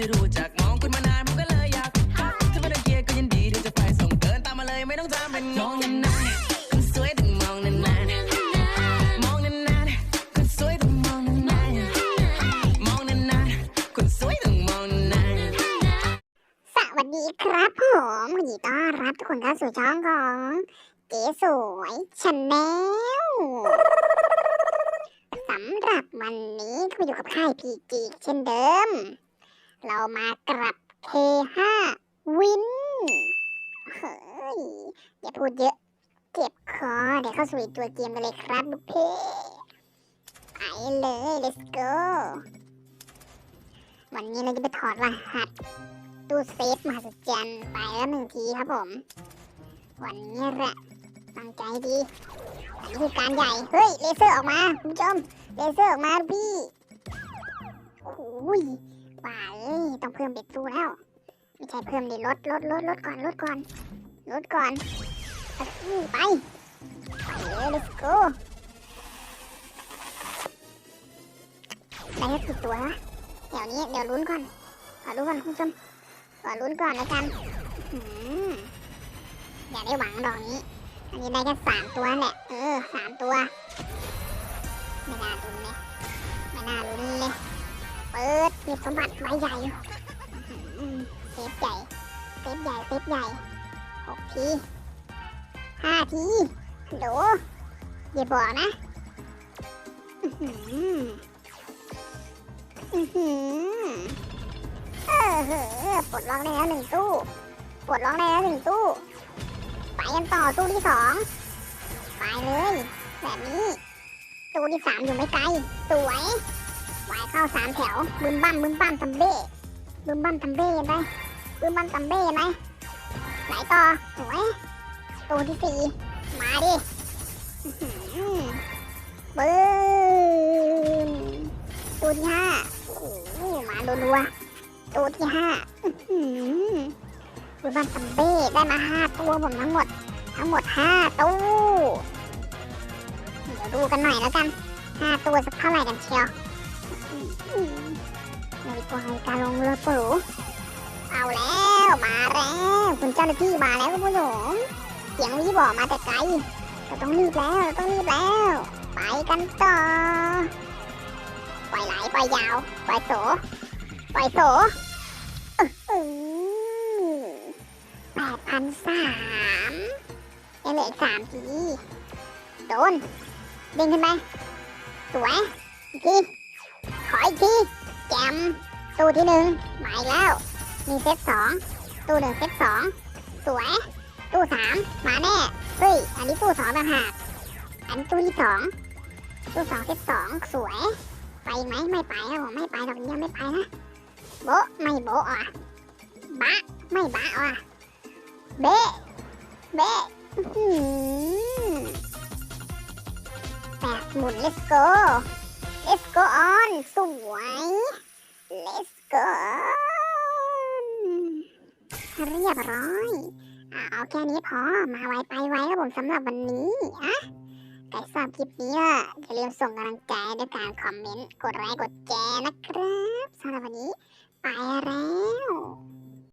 ได้รู้จักมองคุณมานานผมก็เลยอยากทักถ้าไม่ได้เกียร์ก็ยินดีที่จะไปส่งเดินตามมาเลยไม่ต้องทำเป็นงงนานๆคนสวยต้องมองนานๆมองนานๆคนสวยต้องมองนานๆมองนานๆคนสวยต้องมองนานๆสวัสดีครับผมยินดีต้อนรับทุกคนเข้าสู่ช่องของเก๋สวยชาแนลสำหรับวันนี้ก็อยู่กับค่ายพีจีเช่นเดิม เรามากับ K5 วินเฮ้ยอย่าพูดเยอะเจ็บคอ เดี๋ยวเข้าสู่ตัวเกมกันเลยครับลูกเพ่ไปเลย let's go วันนี้เราจะไปถอดรหัสตู้เซฟมหัศจรรย์ไปแล้วหนึ่งทีครับผม วันนี้แหละตั้งใจดีอันนี้คือการใหญ่ เฮ้ย เลเซอร์ออกมา คุณผู้ชม เลเซอร์ออกมาพี่โอ้ย ว่าเอ้ยต้องเพิ่มเบ็ดตู้แล้ว ไม่ใช่เพิ่มดิลดลดลดลดก่อนลดก่อนลดก่อนไป ไปเลย let's go ได้กี่ตัววะเดี๋ยวนี้เดี๋ยวลุ้นก่อนขอรู้ก่อนคุณผู้ชมขอลุ้นก่อนแล้วกันอื้อหืออย่าได้หวังดอกนี้ อันนี้ได้แค่สามตัวแหละ เออสามตัว ไม่น่าลุ้นเลย ไม่น่าลุ้นเลย เปิดมีสมบัติใบใหญ่เซฟใหญ่เซฟใหญ่เซฟใหญ่หกทีห้าทีโหลอย่าบอกนะอือหืออือหือเออเหอปลดล็อกได้แล้วหนึ่งตู้ปลดล็อกได้แล้วหนึ่งตู้ ไปกันต่อตู้ที่สองไปเลย แบบนี้ ตู้ที่สามอยู่ไม่ไกลสวย เข้าสามแถวบึมบั้มบึมบั้มตัมเบ้บึมบั้มตัมเบ้ไปบึมบั้มตัมเบ้ไหมไหนต่อสวยตู้ที่สี่มาดิบึมตู้ที่ห้าโอ้โหมารัวตัวที่ห้าบุญบันซัมเบ้ได้มาห้าตัวผมทั้งหมด ทั้งหมดห้าตู้เดี๋ยวดูกันหน่อยแล้วกันห้าตัวสักเท่าไหร่กันเชียว นาฬิกานาฬิกาลงเรือปรูเอาแล้วมาแล้วคุณเจ้าหน้าที่มาแล้วคุณผู้ชมเสียงวิบอกมาแต่ไกลเราต้องรีบแล้วเราต้องรีบแล้ว ไปกันต่อปล่อยไหลปล่อยยาวปล่อยโสปล่อยโสแปดพันสามยังเหลืออีกสามทีโดนเด้งขึ้นไปสวยอีกที ขออีกที แจม ตู้ที่หนึ่งมาอีกแล้ว มีเซตสอง ตู้หนึ่งเซตสอง สวย ตู้สามมาแน่ เฮ้ย อันนี้ตู้สองต่างหาก อันตู้ที่สอง ตู้สองเซตสองสวย ไปไหมไม่ไปครับผมไม่ไปหรอกยังไม่ไปนะ โบไม่โบอะบะไม่บะอะ เบะ เบะอื้อหือแปดหมุน let's go go on สวย let's go เรียบร้อยเอาแค่นี้พอ มาไวไปไวครับผมสำหรับวันนี้อะใครชอบคลิปนี้ก็อย่าลืมส่งกำลังใจด้วยการคอมเมนต์ กดไลค์ กดแชร์นะครับสำหรับวันนี้ ไปแล้ว